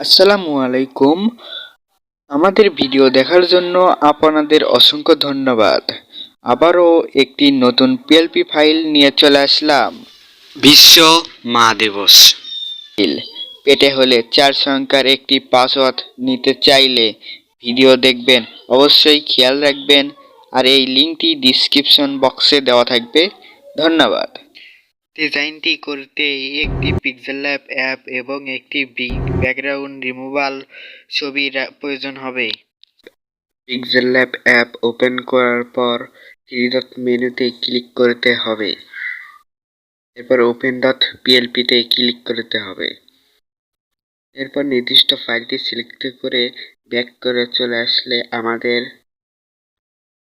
আসসালামু আলাইকুম। আমাদের ভিডিও দেখার জন্য আপনাদের অসংখ্য ধন্যবাদ। আবারও একটি নতুন পিএলপি ফাইল নিয়ে চলে আসলাম। বিশ্ব মা দিবস। পেটে হলে চার সংখ্যার একটি পাসওয়ার্ড নিতে চাইলে ভিডিও দেখবেন। অবশ্যই খেয়াল রাখবেন। আর এই লিঙ্কটি ডিসক্রিপশন বক্সে দেওয়া থাকবে। ধন্যবাদ। ডিজাইনটি করতে একটি পিক্সেল ল্যাব অ্যাপ এবং একটি ব্যাকগ্রাউন্ড রিমুভাল ছবির প্রয়োজন হবে। পিক্সেল ল্যাব অ্যাপ ওপেন করার পর থ্রি মেনুতে ক্লিক করতে হবে। এরপর ওপেন ডট পিএলপিতে ক্লিক করতে হবে। এরপর নির্দিষ্ট ফাইলটি সিলেক্ট করে ব্যাক করে চলে আসলে আমাদের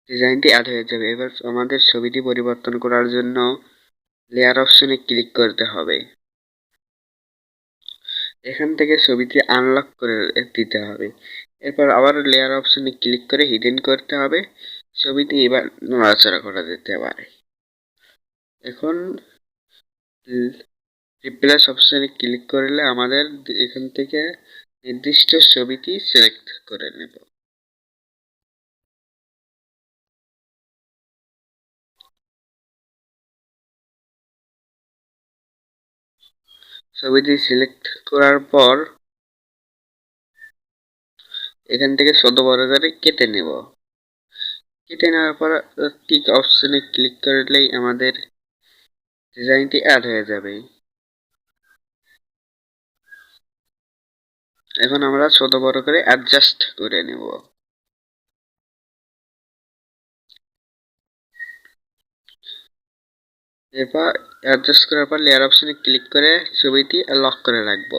ডিজাইনটি অ্যাড হয়ে যাবে। এবার আমাদের ছবিটি পরিবর্তন করার জন্য লেয়ার অপশনে ক্লিক করতে হবে। এখান থেকে ছবিটি আনলক করে দিতে হবে। এরপর আবার লেয়ার অপশনে ক্লিক করে হিডেন করতে হবে। ছবিটি এবার নড়াচড়া করা যেতে পারে। এখন রিপ্লেস অপশনে ক্লিক করলে আমাদের এখান থেকে নির্দিষ্ট ছবিটি সিলেক্ট করে নেব। ছবিটি সিলেক্ট করার পর এখান থেকে ছোট বড় করে কেটে নেব। কেটে নেওয়ার পর টিক অপশনে ক্লিক করলেই আমাদের ডিজাইনটি অ্যাড হয়ে যাবে। এখন আমরা ছোট বড় করে অ্যাডজাস্ট করে নেব। এরপর অ্যাডজাস্ট করার পর লেয়ার অপশনে ক্লিক করে ছবিটি লক করে রাখব।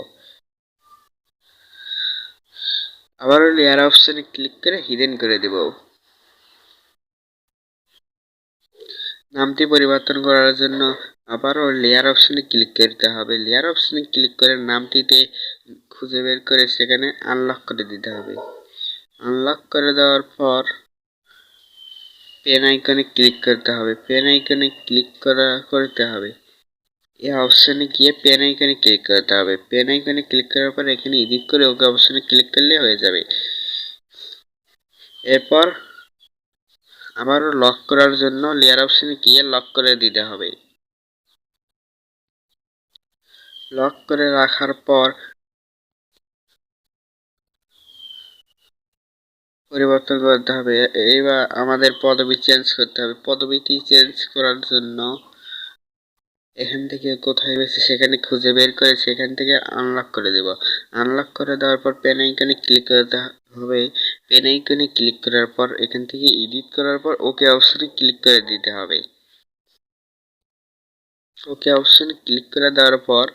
আবারও লেয়ার অপশনে ক্লিক করে হিডেন করে দেব। নামটি পরিবর্তন করার জন্য আবারও লেয়ার অপশনে ক্লিক করতে হবে। লেয়ার অপশনে ক্লিক করে নামটিতে খুঁজে বের করে সেখানে আনলক করে দিতে হবে। আনলক করে দেওয়ার পর পেন আইকনে ক্লিক করতে হবে। পেন আইকনে ক্লিক করা, করতে হবে। এই অপশনে গিয়ে পেন আইকনে ক্লিক করতে হবে। পেন আইকনে ক্লিক করার পর এখানে এডিট করে ওকে অপশনে ক্লিক করলে হয়ে যাবে। এরপর আবারও লক করার জন্য লেয়ার অপশনে গিয়ে লক করে দিতে হবে। লক করে রাখার পর পরিবর্তন করতে হবে। এইবার আমাদের পদবি চেঞ্জ করতে হবে। পদবিটি চেঞ্জ করার জন্য এখান থেকে কোথায় রয়েছে সেখানে খুঁজে বের করে সেখান থেকে আনলক করে দেব। আনলক করে দেওয়ার পর পেন আইকনে ক্লিক করতে হবে। পেন আইকনে ক্লিক করার পর এখান থেকে এডিট করার পর ওকে অপশনে ক্লিক করে দিতে হবে। ওকে অপশনে ক্লিক করে দেওয়ার পর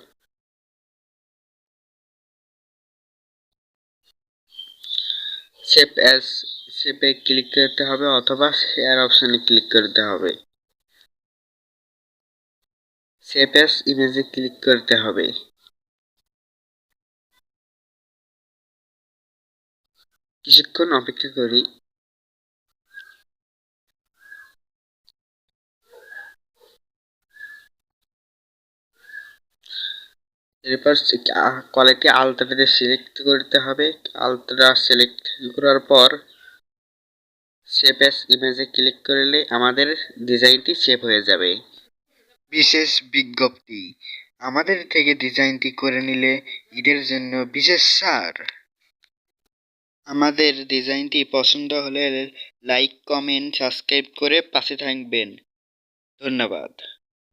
সেভ অ্যাজ সেভে ক্লিক করতে হবে অথবা শেয়ার অপশানে ক্লিক করতে হবে। সেভ অ্যাজ ইমেজে ক্লিক করতে হবে। কিছুক্ষণ অপেক্ষা করি। এরপর কোয়ালিটি আলট্রাতে সিলেক্ট করতে হবে। আলট্রা সিলেক্ট করার পর সেভ অ্যাজ ইমেজে ক্লিক করলে আমাদের ডিজাইনটি সেভ হয়ে যাবে। বিশেষ বিজ্ঞপ্তি, আমাদের থেকে ডিজাইনটি করে নিলে ঈদের জন্য বিশেষ ছাড় আমাদের ডিজাইনটি পছন্দ হলে লাইক কমেন্ট সাবস্ক্রাইব করে পাশে থাকবেন। ধন্যবাদ।